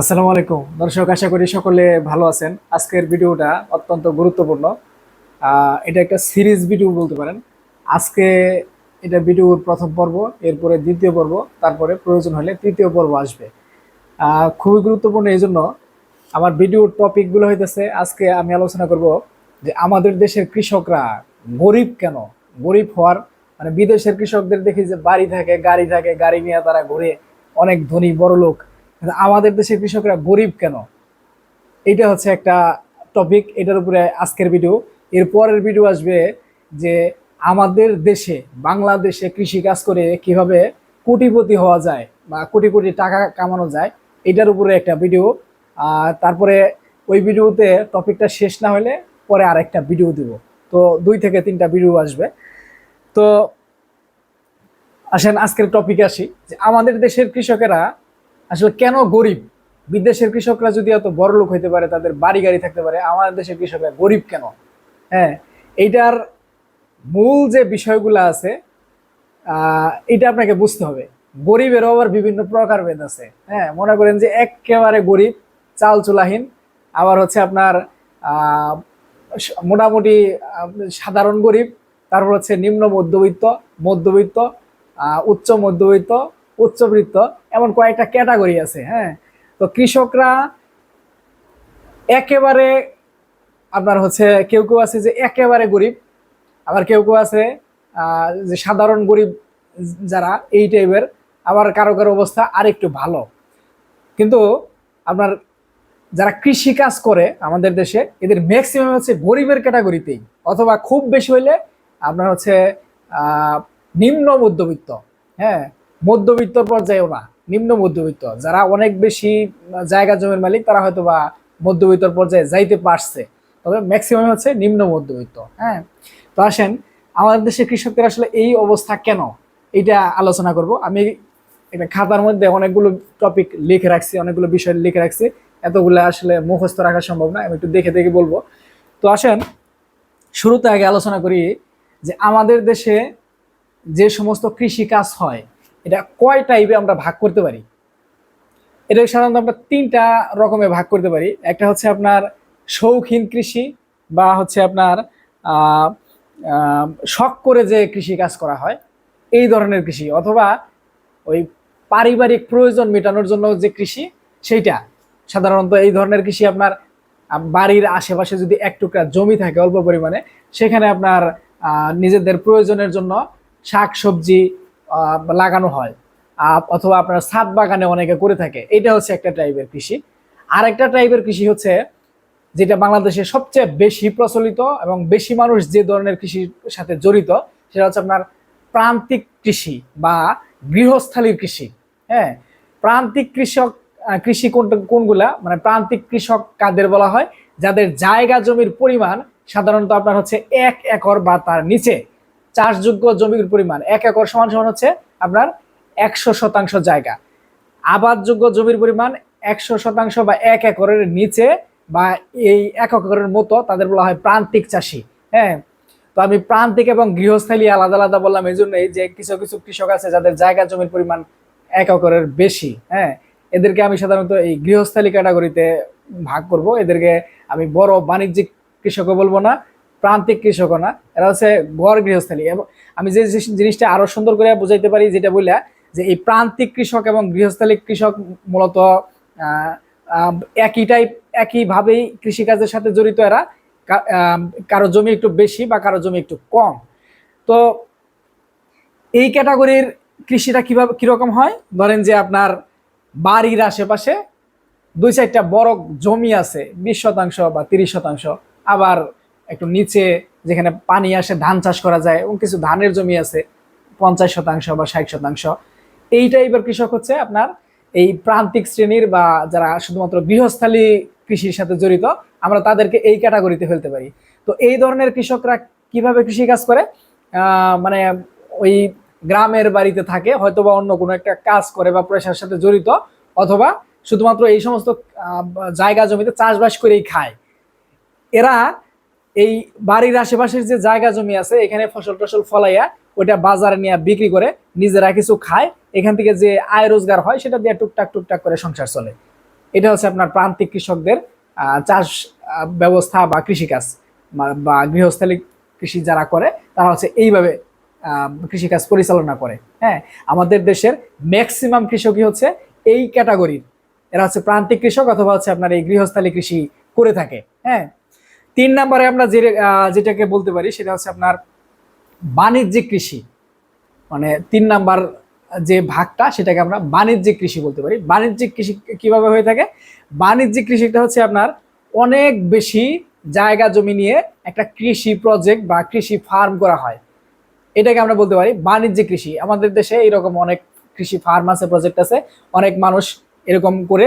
আসসালামু আলাইকুম। দর্শক, আশা করি সকলে ভালো আছেন। আজকের ভিডিওটা অত্যন্ত গুরুত্বপূর্ণ। এটা একটা সিরিজ ভিডিও বলতে পারেন। আজকে এটা ভিডিওর প্রথম পর্ব, এরপরে দ্বিতীয় পর্ব, তারপরে প্রয়োজন হলে তৃতীয় পর্ব আসবে। খুবই গুরুত্বপূর্ণ এই জন্য আমার ভিডিওর টপিকগুলো হইতেছে, আজকে আমি আলোচনা করব যে আমাদের দেশের কৃষকরা গরিব কেন? গরিব হওয়ার মানে বিদেশের কৃষকদের দেখি যে বাড়ি থাকে, গাড়ি থাকে, গাড়ি নিয়ে তারা ঘুরে অনেক ধনী বড় লোক আমাদের দেশের কৃষকরা গরিব কেন? এটা হচ্ছে একটা টপিক এটার উপরে আজকের ভিডিও এর পরের ভিডিও আসবে যে আমাদের দেশে, বাংলাদেশে কৃষি কাজ করে কীভাবে কোটিপতি হওয়া যায় বা কোটি কোটি টাকা কামানো যায়, এটার উপরে একটা ভিডিও আর তারপরে ওই ভিডিওতে টপিকটা শেষ না হলে পরে আর একটা ভিডিও দিব। তো দুই থেকে তিনটা ভিডিও আসবে। তো আসেন, আজকের টপিক আসি। যে আমাদের দেশের কৃষকেরা আসলে কেন গরিব? বিদেশের কৃষকরা যদি এত বড় লোক হইতে পারে, তাদের বাড়ি গাড়ি থাকতে পারে, আমাদের দেশের কৃষকরা গরিব কেন? হ্যাঁ এইটার মূল যে বিষয়গুলো আছে এটা আপনাকে বুঝতে হবে। গরিবেরও আবার বিভিন্ন প্রকার প্রকারভেদ আছে। হ্যাঁ মনে করেন যে একেবারে গরিব চাল চুলাহীন আবার হচ্ছে আপনার মোটামুটি সাধারণ গরিব, তারপর হচ্ছে নিম্ন মধ্যবিত্ত মধ্যবিত্ত উচ্চ মধ্যবিত্ত, উচ্চবৃত্ত এমন কয়েকটা ক্যাটাগরি আছে হ্যাঁ? তো কৃষকরা একেবারে আপনার হচ্ছে কেউ কেউ আছে যে একেবারে গরিব, আবার কেউ কেউ আছে যে সাধারণ গরিব যারা এই টাইপের, আবার কারও কারও অবস্থা আরেকটু ভালো। কিন্তু আপনার যারা কৃষি কাজ করে আমাদের দেশে, এদের ম্যাক্সিমাম হচ্ছে গরিবের ক্যাটাগরিতেই, অথবা খুব বেশি হইলে আপনার হচ্ছে নিম্ন মধ্যবিত্ত হ্যাঁ? মধ্যবিত্ত পর্যায়েও না। নিম্ন মধ্যবিত্ত, যারা অনেক বেশি জায়গা জমির মালিক, তারা হয়তো বা মধ্যবিত্ত পর্যায়ে যাইতে পারছে। তবে ম্যাক্সিমাম হচ্ছে নিম্ন মধ্যবিত্ত হ্যাঁ? তো আসেন, আমাদের দেশের কৃষকদের আসলে এই অবস্থা কেন? এটা আলোচনা করব। আমি এটা খাতার মধ্যে অনেকগুলো টপিক লিখে রাখছি, অনেকগুলো বিষয় লিখে রাখছি। এতগুলো আসলে মুখস্থ রাখা সম্ভব না, আমি একটু দেখে দেখে বলব। তো আসেন, শুরুতে আগে আলোচনা করি যে আমাদের দেশে যে সমস্ত কৃষি কাজ হয় এটা কয় টাইপে আমরা ভাগ করতে পারি? এটা সাধারণত আমরা তিনটা রকমে ভাগ করতে পারি। একটা হচ্ছে আপনার শৌখিন কৃষি বা হচ্ছে আপনার শখ করে যে কৃষি কাজ করা হয়, এই ধরনের কৃষি। অথবা ওই পারিবারিক প্রয়োজন মেটানোর জন্য যে কৃষি, সেইটা। সাধারণত এই ধরনের কৃষি আপনার বাড়ির আশেপাশে যদি এক টুকরা জমি থাকে অল্প পরিমাণে, সেখানে আপনার নিজেদের প্রয়োজনের জন্য শাক সবজি লাগানো হয়। অথবা আপনার ছাদ বাগানে অনেকে করে থাকে। এটা হচ্ছে একটা টাইপের কৃষি। আর একটা টাইপের কৃষি হচ্ছে যেটা বাংলাদেশে সবচেয়ে বেশি প্রচলিত এবং বেশি মানুষ যে ধরনের কৃষির সাথে জড়িত, সেটা হচ্ছে আপনার প্রান্তিক কৃষি বা গৃহস্থালীর কৃষি। হ্যাঁ প্রান্তিক কৃষক কৃষি কোনটা কোনগুলা? মানে প্রান্তিক কৃষক কাদের বলা হয়? যাদের জায়গা জমির পরিমাণ সাধারণত আপনার হচ্ছে এক একর বা তার নিচে। চাষযোগ্য জমির পরিমাণ এক একর সমান সমান হচ্ছে আপনার একশো শতাংশ জায়গা। আবাদযোগ্য জমির পরিমাণ একশো শতাংশ বা এক একরের নিচে বা এই এক একরের মতো তাদের বলা হয় প্রান্তিক চাষি হ্যাঁ? তো আমি প্রান্তিক এবং গৃহস্থালী আলাদা আলাদা বললাম এই জন্যই যে কিছু কিছু কৃষক আছে যাদের জায়গা জমির পরিমাণ এক একরের বেশি হ্যাঁ? এদেরকে আমি সাধারণত এই গৃহস্থালী ক্যাটাগরিতে ভাগ করব। এদেরকে আমি বড় বাণিজ্যিক কৃষকও বলব না প্রান্তিক কৃষকও না, এরা হচ্ছে ঘর গৃহস্থালী। এবং আমি যে জিনিসটা আরও সুন্দর করে বুঝাইতে পারি, যেটা বললা যে এই প্রান্তিক কৃষক এবং গৃহস্থালী কৃষক মূলত একই টাইপ একইভাবেই কৃষিকাজের সাথে জড়িত এরা। কারও জমি একটু বেশি বা কারও জমি একটু কম। তো এই ক্যাটাগরির কৃষিটা কীভাবে, কীরকম হয়? ধরেন যে আপনার বাড়ির আশেপাশে দুই চারটা বড় জমি আছে, বিশ শতাংশ বা তিরিশ শতাংশ, আবার একটু নিচে যেখানে পানি আসে, ধান চাষ করা যায় এবং কিছু ধানের জমি আছে, পঞ্চাশ শতাংশ বা ষাট শতাংশ। এই টাইপের কৃষক হচ্ছে আপনার এই প্রান্তিক শ্রেণির বা যারা শুধুমাত্র গৃহস্থালী কৃষির সাথে জড়িত, আমরা তাদেরকে এই ক্যাটাগরিতে ফেলতে পারি। তো এই ধরনের কৃষকরা কীভাবে কৃষি কাজ করে? মানে ওই গ্রামের বাড়িতে থাকে হয়তো বা অন্য কোনো একটা কাজ করে বা পেশার সাথে জড়িত, অথবা শুধুমাত্র এই সমস্ত জায়গা জমিতে চাষবাস করেই খায়। এরা এই বাড়ির আশেপাশের যে জায়গা জমি আছে, এখানে ফসল টসল ফলাইয়া ওইটা বাজারে নিয়ে বিক্রি করে নিজেরা কিছু খায়। এখান থেকে যে আয় রোজগার হয়, সেটা দিয়ে টুকটাক টুকটাক করে সংসার চলে। এটা হচ্ছে আপনার প্রান্তিক কৃষকদের চাষ ব্যবস্থা বা কৃষিকাজ। বা- গৃহস্থালী কৃষি যারা করে, তারা হচ্ছে এইভাবে কৃষিকাজ পরিচালনা করে। হ্যাঁ আমাদের দেশের ম্যাক্সিমাম কৃষকই হচ্ছে এই ক্যাটাগরির এরা হচ্ছে প্রান্তিক কৃষক অথবা হচ্ছে আপনার এই গৃহস্থালী কৃষি করে থাকে। হ্যাঁ তিন নম্বরে আমরা যে যেটাকে বলতে পারি, সেটা হচ্ছে আপনার বাণিজ্যিক কৃষি। মানে তিন নাম্বার যে ভাগটা, সেটাকে আমরা বাণিজ্যিক কৃষি বলতে পারি। বাণিজ্যিক কৃষি কীভাবে হয়ে থাকে? বাণিজ্যিক কৃষিটা হচ্ছে আপনার অনেক বেশি জায়গা জমি নিয়ে একটা কৃষি প্রজেক্ট বা কৃষি ফার্ম করা হয়। এটাকে আমরা বলতে পারি বাণিজ্যিক কৃষি। আমাদের দেশে এরকম অনেক কৃষি ফার্ম আছে প্রজেক্ট আছে। অনেক মানুষ এরকম করে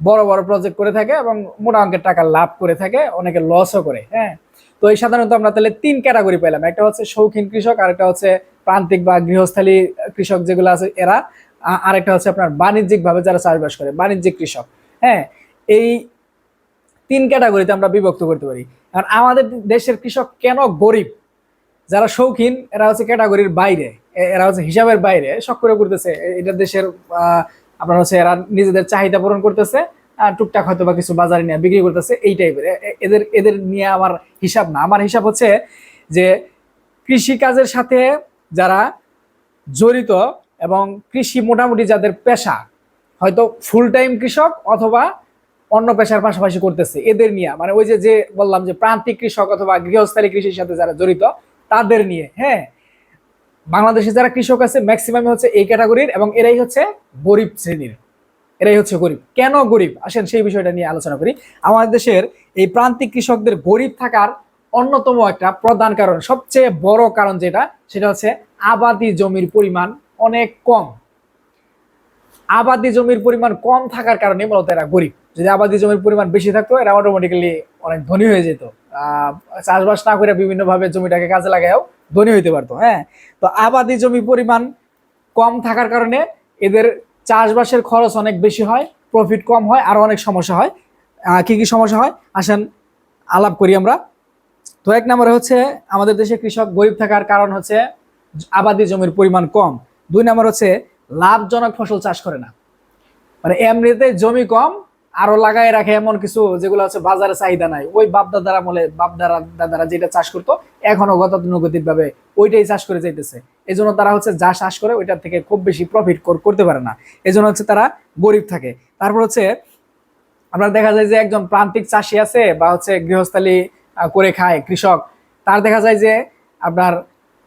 বড় বড় প্রজেক্ট করে থাকে এবং মোটা অঙ্কের টাকা লাভ করে থাকে, অনেকে লসও করে হ্যাঁ? তো এই সাধারণত আমরা তাহলে তিন ক্যাটাগরি পেলাম। একটা হচ্ছে শৌখিন কৃষক আর একটা হচ্ছে প্রান্তিক বা গৃহস্থালী কৃষক যেগুলো আছে এরা আরেকটা হচ্ছে আপনার বাণিজ্যিক ভাবে যারা চাষবাস করে, বাণিজ্যিক কৃষক হ্যাঁ? এই তিন ক্যাটাগরিতে আমরা বিভক্ত করতে পারি। কারণ আমাদের দেশের কৃষক কেন গরিব? যারা শৌখিন, এরা হচ্ছে ক্যাটাগরির বাইরে এরা হচ্ছে হিসাবের বাইরে, সক্রিয় করতেছে এটা দেশের আপনার হচ্ছে এরা নিজেদের চাহিদা পূরণ করতেছে টুকটাক হয়তো বা কিছু বাজারে নিয়ে বিক্রি করতেছে, এই টাইপের এদের এদের নিয়ে আমার হিসাব না। আমার হিসাব হচ্ছে যে কৃষি কাজের সাথে যারা জড়িত এবং কৃষি মোটামুটি যাদের পেশা, হয়তো ফুল টাইম কৃষক অথবা অন্য পেশার পাশাপাশি করতেছে, এদের নিয়ে। মানে ওই যে যে বললাম যে প্রান্তিক কৃষক অথবা গৃহস্থালী কৃষির সাথে যারা জড়িত, তাদের নিয়ে। হ্যাঁ? বাংলাদেশে যারা কৃষক আছে ম্যাক্সিমাম হচ্ছে এই ক্যাটাগরির এবং এরাই হচ্ছে গরিব শ্রেণির। এরাই হচ্ছে গরিব। কেন গরিব? আসেন সেই বিষয়টা নিয়ে আলোচনা করি। আমাদের দেশের এই প্রান্তিক কৃষকদের গরিব থাকার অন্যতম একটা প্রধান কারণ, সবচেয়ে বড় কারণ যেটা, সেটা হচ্ছে আবাদি জমির পরিমাণ অনেক কম। আবাদি জমির পরিমাণ কম থাকার কারণে মূলত এরা গরিব। যদি আবাদি জমির পরিমাণ বেশি থাকতো, এরা অটোমেটিক্যালি অনেক ধনী হয়ে যেত। চাষবাস না করে বিভিন্নভাবে জমিটাকে কাজে লাগায়ও ধনী হইতে পারতো হ্যাঁ? তো আবাদি জমি পরিমাণ কম থাকার কারণে এদের চাষবাসের খরচ অনেক বেশি হয় প্রফিট কম হয়, আর অনেক সমস্যা হয়। কি কি সমস্যা হয়? আসেন, আলাপ করি আমরা। তো এক নম্বরে হচ্ছে, আমাদের দেশে কৃষক গরিব থাকার কারণ হচ্ছে আবাদি জমির পরিমাণ কম। দুই নম্বর হচ্ছে, লাভজনক ফসল চাষ করে না। মানে এমনিতে জমি কম আরও লাগাই রাখে এমন কিছু যেগুলো হচ্ছে বাজারে চাহিদা নাই। ওই বাপ দাদারা বলে বাপ দাদা দাদারা যেটা চাষ করতো, এখনও গতানুগতিক ভাবে ওইটাই চাষ করে যাইতেছে। এই জন্য তারা হচ্ছে যা চাষ করে ওইটার থেকে খুব বেশি প্রফিট করতে পারে না। এই জন্য হচ্ছে তারা গরিব থাকে। তারপর হচ্ছে আপনার দেখা যায় যে একজন প্রান্তিক চাষি আছে বা হচ্ছে গৃহস্থালী করে খায় কৃষক, তার দেখা যায় যে আপনার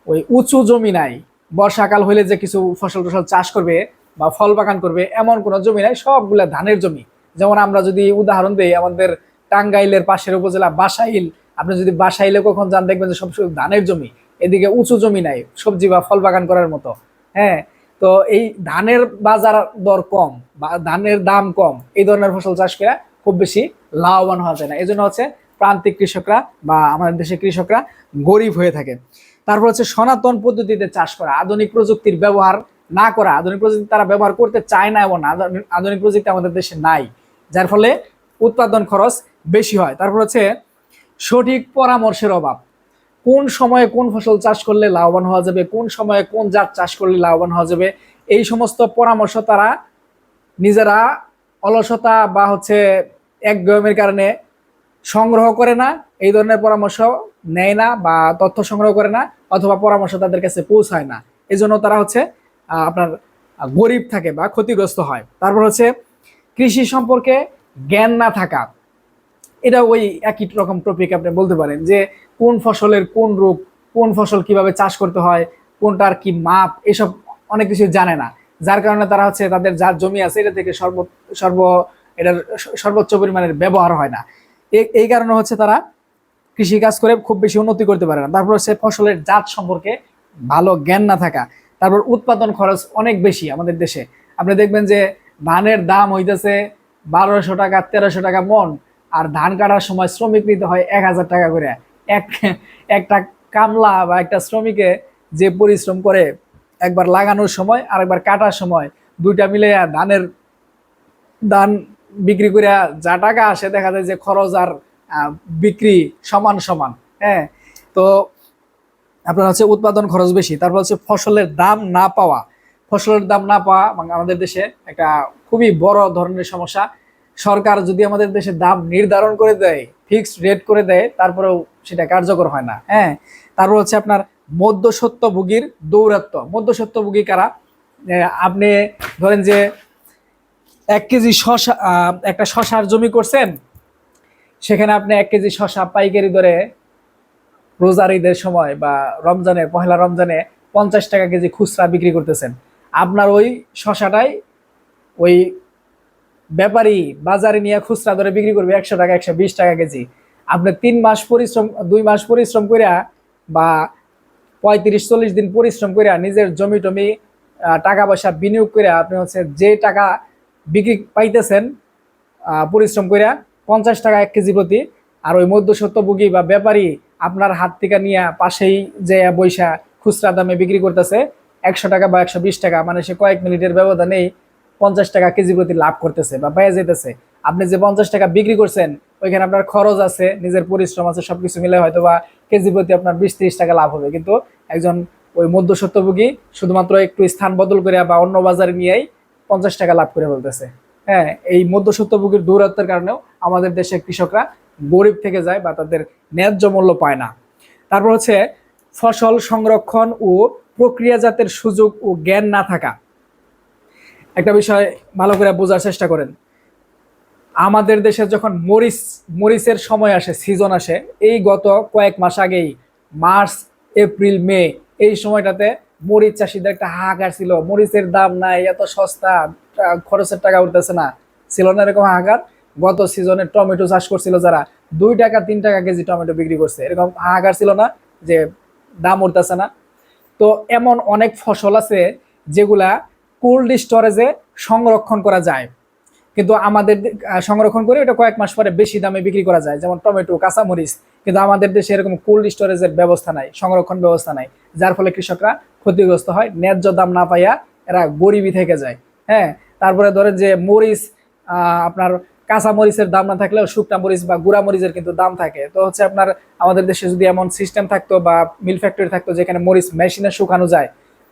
ওই উঁচু জমি নাই। বর্ষাকাল হইলে যে কিছু ফসল টসল চাষ করবে বা ফল বাগান করবে, এমন কোনো জমি নাই, সবগুলা ধানের জমি। যেমন আমরা যদি উদাহরণ দিই, আমাদের টাঙ্গাইলের পাশের উপজেলা বাসাইল, আপনি যদি বাসাইলে কখন যান, দেখবেন যে সব ধানের জমি, এদিকে উঁচু জমি নাই, সবজি বা ফল বাগান করার মতো। হ্যাঁ তো এই ধানের বাজার দর কম বা ধানের দাম কম, এই ধরনের ফসল চাষ করে খুব বেশি লাভবান হওয়া যায় না। এই জন্য হচ্ছে প্রান্তিক কৃষকরা বা আমাদের দেশের কৃষকরা গরিব হয়ে থাকে। তারপর হচ্ছে সনাতন পদ্ধতিতে চাষ করা, আধুনিক প্রযুক্তির ব্যবহার না করা। আধুনিক প্রযুক্তি তারা ব্যবহার করতে চায় না এবং আধুনিক- আধুনিক প্রযুক্তি আমাদের দেশে নাই। যার ফলে উৎপাদন খরচ বেশি হয়। তারপর হচ্ছে সঠিক পরামর্শের অভাব। কোন সময়ে কোন ফসল চাষ করলে লাভবান হওয়া যাবে, কোন সময়ে কোন জাত চাষ করলে লাভবান হওয়া যাবে, এই সমস্ত পরামর্শ তারা নিজেরা অলসতা বা হচ্ছে একগমের কারণে সংগ্রহ করে না, এই ধরনের পরামর্শ নেয় না বা তথ্য সংগ্রহ করে না অথবা পরামর্শ তাদের কাছে পৌঁছায় না। এই তারা হচ্ছে আপনার গরিব থাকে বা ক্ষতিগ্রস্ত হয়। তারপর হচ্ছে কৃষি সম্পর্কে জ্ঞান না থাকা, এটা ওই একই রকম টপিক আপনি বলতে পারেন যে কোন ফসলের কোন রূপ কোন ফসল কীভাবে চাষ করতে হয়, কোনটার কি মাপ, এসব অনেক কিছু জানে না। যার কারণে তারা হচ্ছে তাদের যার জমি আছে এটা থেকে সর্ব সর্ব, এটার সর্বোচ্চ পরিমাণের ব্যবহার হয় না। এই- কারণে হচ্ছে তারা কৃষি কাজ করে খুব বেশি উন্নতি করতে পারে না। তারপর হচ্ছে ফসলের জাত সম্পর্কে ভালো জ্ঞান না থাকা। তারপর উৎপাদন খরচ অনেক বেশি আমাদের দেশে। আপনি দেখবেন যে ধানের দাম হইতেছে বারোশো টাকা, তেরোশো টাকা মন, আর ধান কাটার সময় শ্রমিক নিতে হয় এক হাজার টাকা করে। এক, একটা কামলা বা একটা শ্রমিকে যে পরিশ্রম করে একবার লাগানোর সময় আর একবার কাটার সময় দুইটা মিলে ধানের ধান বিক্রি করে যা টাকা আসে দেখা যায় যে খরচ আর বিক্রি সমান সমান হ্যাঁ? তো আপনার হচ্ছে উৎপাদন খরচ বেশি, তারপর হচ্ছে ফসলের দাম না পাওয়া। ফসলের দাম না পাওয়া আমাদের দেশে একটা খুবই বড় ধরনের সমস্যা। সরকার যদি আমাদের দেশে দাম নির্ধারণ করে দেয় ফিক্সড রেট করে দেয়, তারপরেও সেটা কার্যকর হয় না। হ্যাঁ তারপর হচ্ছে আপনার মধ্যসত্ত্বভোগীর দৌরাত্ম মধ্যসত্ত্বভোগী কারা? আপনি ধরেন যে এক কেজি শশা একটা শশার জমি করছেন, সেখানে আপনি এক কেজি শশা পাইকারি ধরে রোজার ঈদের সময় বা রমজানের, পহেলা রমজানে পঞ্চাশ টাকা কেজি খুচরা বিক্রি করতেছেন। আপনার ওই শশাটাই ওই ব্যাপারী বাজারে নিয়ে খুচরা ধরে বিক্রি করবে একশো টাকা, একশো বিশ টাকা কেজি। আপনি তিন মাস পরিশ্রম, দুই মাস পরিশ্রম করিয়া বা পঁয়ত্রিশ, চল্লিশ দিন পরিশ্রম করিয়া নিজের জমি টমি টাকা পয়সা বিনিয়োগ করে আপনি হচ্ছে যে টাকা বিক্রি পাইতেছেন পরিশ্রম করিয়া পঞ্চাশ টাকা এক কেজি প্রতি আর ওই মধ্যসত্ত্বভোগী বা ব্যাপারী আপনার হাত থেকে নিয়ে পাশেই যে বৈশা খুচরা দামে বিক্রি করতেছে একশো টাকা বা একশো বিশ টাকা মানে সে কয়েক মিনিটের ব্যবধানেই পঞ্চাশ টাকা কেজি প্রতি লাভ করতেছে বা পেয়ে যেতেছে আপনি যে পঞ্চাশ টাকা বিক্রি করছেন, ওইখানে আপনার খরচ আছে, নিজের পরিশ্রম আছে, সবকিছু মিলে হয়তো বা কেজি প্রতি আপনার বিশ ত্রিশ টাকা লাভ হবে। কিন্তু একজন ওই মধ্যসত্ত্বভোগী শুধুমাত্র একটু স্থান বদল করে বা অন্য বাজারে নিয়েই পঞ্চাশ টাকা লাভ করে বলতেছে হ্যাঁ এই মধ্যসত্ত্বভোগীর দৌরাত্মের কারণেও আমাদের দেশে কৃষকরা গরিব থেকে যায় বা তাদের ন্যায্য মূল্য পায় না। তারপর হচ্ছে ফসল সংরক্ষণ ও প্রক্রিয়াজাতের সুযোগ ও জ্ঞান না থাকা। একটা বিষয় ভালো করে বোঝার চেষ্টা করেন। আমাদের দেশে যখন মরিচ মরিচের সময় আসে সিজন আসে, এই গত কয়েক মাস আগেই মার্চ, এপ্রিল, মে, এই সময়টাতে মরিচ চাষিদের একটা হাহাকার ছিল। মরিচের দাম নাই, এত সস্তা খরচের টাকা উঠতেছে না। ছিল না এরকম হাহাকার। গত সিজনে টমেটো চাষ করছিল যারা, দুই টাকা, তিন টাকা কেজি টমেটো বিক্রি করছে। এরকম হাহাকার ছিল না যে দাম উঠতেছে না। তো এমন অনেক ফসল আছে যেগুলা কোল্ড স্টোরেজে সংরক্ষণ করা যায়। কিন্তু আমাদের সংরক্ষণ করে ওটা কয়েক মাস পরে বেশি দামে বিক্রি করা যায়। যেমন টমেটো, কাঁচামরিচ। কিন্তু আমাদের দেশে এরকম কোল্ড স্টোরেজের ব্যবস্থা নাই, সংরক্ষণ ব্যবস্থা নাই। যার ফলে কৃষকরা ক্ষতিগ্রস্ত হয়, ন্যায্য দাম না পাইয়া এরা গরিবই থেকে যায়। হ্যাঁ তারপরে ধরেন যে মরিচ আপনার কাঁচা মরিচের দাম না থাকলেও শুকনা মরিচ বা গুঁড়া মরিচের কিন্তু দাম থাকে। তো হচ্ছে আপনার, আমাদের দেশে যদি এমন সিস্টেম থাকতো বা মিল ফ্যাক্টরি থাকতো যেখানে মরিচ মেশিনে শুকানো যায়,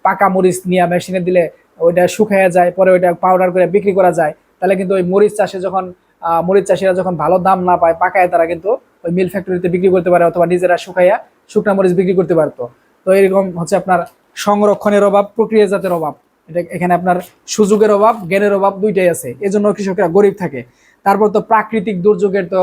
পাকা মরিচ নিয়ে মেশিনে দিলে ওইটা শুকাইয়া যায়, পরে ওইটা পাউডার করে বিক্রি করা যায়, তাহলে কিন্তু ওই মরিচ চাষে যখন মরিচ চাষিরা যখন ভালো দাম না পায়, পাকায় তারা কিন্তু ওই মিল ফ্যাক্টরিতে বিক্রি করতে পারে অথবা নিজেরা শুকাইয়া শুকনা মরিচ বিক্রি করতে পারতো। তো এরকম হচ্ছে আপনার সংরক্ষণের অভাব, প্রক্রিয়াজাতের অভাব। এটা এখানে আপনার সুযোগের অভাব, জ্ঞানের অভাব দুইটাই আছে। এজন্য কৃষকরা গরিব থাকে। তারপর তো প্রাকৃতিক দুর্যোগের তো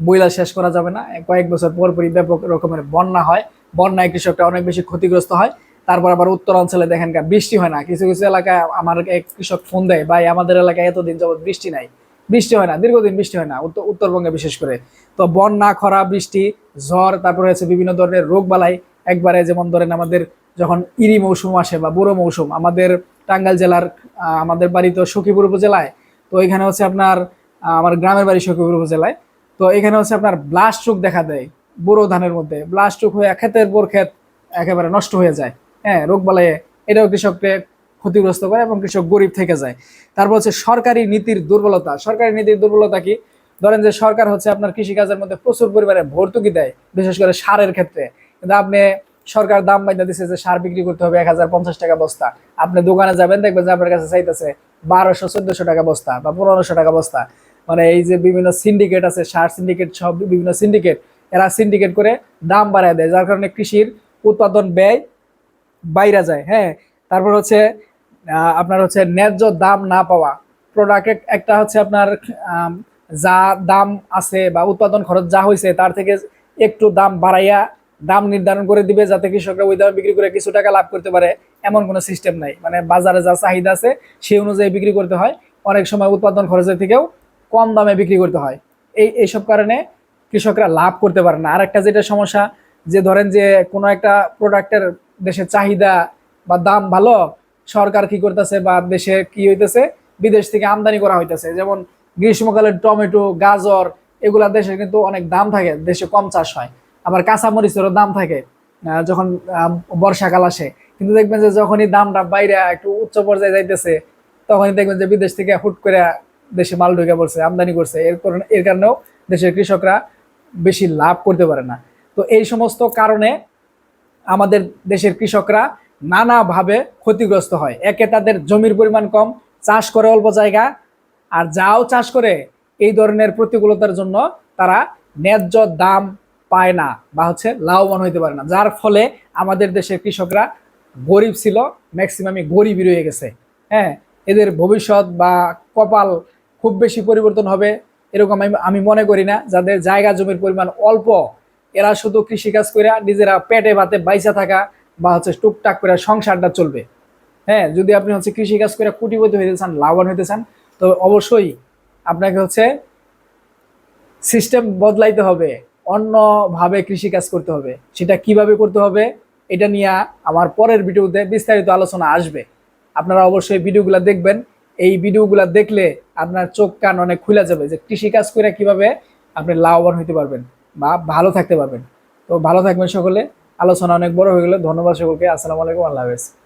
বইলা শেষ করা যাবে না। কয়েক বছর পর পরই ব্যাপক রকমের বন্যা হয়। বন্যায় কৃষকরা অনেক বেশি ক্ষতিগ্রস্ত হয়। তারপর আবার উত্তর অঞ্চলে দেখেন বৃষ্টি হয় না। কিছু কিছু এলাকায় আমার এক কৃষক ফোন দেয়, ভাই, আমাদের এলাকায় এতদিন যাবত বৃষ্টি নাই। বৃষ্টি হয় না, দীর্ঘদিন বৃষ্টি হয় না। উত্তরবঙ্গে বিশেষ করে। তো বন্যা, খরা, বৃষ্টি, ঝড়, তারপরে হচ্ছে বিভিন্ন ধরনের রোগ বালাই একবারে যেমন ধরেন আমাদের যখন ইরি মৌসুম আসে বা বুড়ো মৌসুম, আমাদের টাঙ্গাইল জেলার আমাদের বাড়ি তো সখীপুর উপজেলায়, তো এখানে হচ্ছে আপনার আমার গ্রামের বাড়ি সখীপুর উপজেলায়। তো এখানে হচ্ছে আপনার ব্লাস্ট রোগ দেখা দেয় বোরো ধানের মধ্যে। ব্লাস্ট রোগ হয়ে ক্ষেতের পর ক্ষেত একেবারে নষ্ট হয়ে যায়। হ্যাঁ রোগ বালাইয়ে এটাও কৃষককে ক্ষতিগ্রস্ত করে এবং কৃষক গরিব থেকে যায়। তারপর হচ্ছে সরকারি নীতির দুর্বলতা। সরকারি নীতির দুর্বলতা কি? ধরেন যে সরকার হচ্ছে আপনার কৃষিকাজের মধ্যে প্রচুর পরিমাণে ভর্তুকি দেয়, বিশেষ করে সারের ক্ষেত্রে। কিন্তু আপনি সরকার দাম বাইনা দিচ্ছে যে সার বিক্রি করতে হবে এক হাজার পঞ্চাশ টাকা বস্তা। আপনি দোকানে যাবেন, দেখবেন যে আপনার কাছে চাইতেছে বারোশো, চোদ্দশো টাকা বস্তা বা পনেরোশো টাকা বস্তা। মানে এই যে বিভিন্ন সিন্ডিকেট আছে, সার সিন্ডিকেট সব বিভিন্ন সিন্ডিকেট এরা সিন্ডিকেট করে দাম বাড়ায় দেয়, যার কারণে কৃষির উৎপাদন ব্যয় বাইরে যায় হ্যাঁ। তারপর হচ্ছে আপনার হচ্ছে ন্যায্য দাম না পাওয়া। প্রোডাক্ট একটা হচ্ছে আপনার যা দাম আছে বা উৎপাদন খরচ যা হয়েছে তার থেকে একটু দাম বাড়াইয়া দাম নির্ধারণ করে দিবে যাতে কৃষকরা ওই দামে বিক্রি করে কিছু টাকা লাভ করতে পারে, এমন কোনো সিস্টেম নাই। মানে বাজারে যা চাহিদা আছে, সেই অনুযায়ী বিক্রি করতে হয়। অনেক সময় উৎপাদন খরচের থেকেও কম দামে বিক্রি করতে হয়। এই, এইসব কারণে কৃষকরা লাভ করতে পারে না। আর একটা যেটা সমস্যা, যে ধরেন যে কোনো একটা প্রোডাক্টের দেশের চাহিদা বা দাম ভালো, সরকার কি করতেছে বা দেশে কি হইতেছে, বিদেশ থেকে আমদানি করা হইতেছে। যেমন গ্রীষ্মকালে টমেটো, গাজর, এগুলা দেশে কিন্তু অনেক দাম থাকে, দেশে কম চাষ হয়। আবার কাঁচামরিচেরও দাম থাকে যখন বর্ষাকাল আসে। কিন্তু দেখবেন যে যখনই দামটা বাইরে একটু উচ্চ পর্যায়ে যাইতেছে, তখনই দেখবেন যে বিদেশ থেকে হুট করে দেশে মাল ঢুকে পড়ছে, আমদানি করছে। এর কারণে, এর কারণেও দেশের কৃষকরা বেশি লাভ করতে পারে না। তো এই সমস্ত কারণে আমাদের দেশের কৃষকরা নানাভাবে ক্ষতিগ্রস্ত হয়। একে তাদের জমির পরিমাণ কম, চাষ করে অল্প জায়গা, আর যাও চাষ করে এই ধরনের প্রতিকূলতার জন্য তারা ন্যায্য দাম পায় না বা হচ্ছে লাভবান হইতে পারে না। যার ফলে আমাদের দেশের কৃষকরা গরিব ছিল ম্যাক্সিমামই গরিবই রয়ে গেছে। হ্যাঁ এদের ভবিষ্যৎ বা কপাল খুব বেশি পরিবর্তন হবে এরকম আমি আমি মনে করি না। যাদের জায়গা জমির পরিমাণ অল্প, এরা শুধু কৃষিকাজ করে নিজেরা পেটে ভাতে বাইসা থাকা বা হচ্ছে টুকটাক করে সংসারটা চলবে। হ্যাঁ যদি আপনি হচ্ছে কৃষিকাজ করে কুটিপতি হইতে চান, লাভবান হইতে চান, তো অবশ্যই আপনাকে হচ্ছে সিস্টেম বদলাইতে হবে। অন্যভাবে কৃষিকাজ করতে হবে। সেটা কীভাবে করতে হবে, এটা নিয়ে আমার পরের ভিডিওতে বিস্তারিত আলোচনা আসবে। আপনারা অবশ্যই ভিডিওগুলো দেখবেন। এই ভিডিওগুলো দেখলে আপনার চোখ, কান অনেক খুলে যাবে যে কৃষিকাজ করে কীভাবে আপনি লাভবান হতে পারবেন বা ভালো থাকতে পারবেন। তো ভালো থাকবেন সকলে। আলোচনা অনেক বড় হয়ে গেলে। ধন্যবাদ সকলকে। আসসালামু আলাইকুম। আল্লাহ হাফেজ।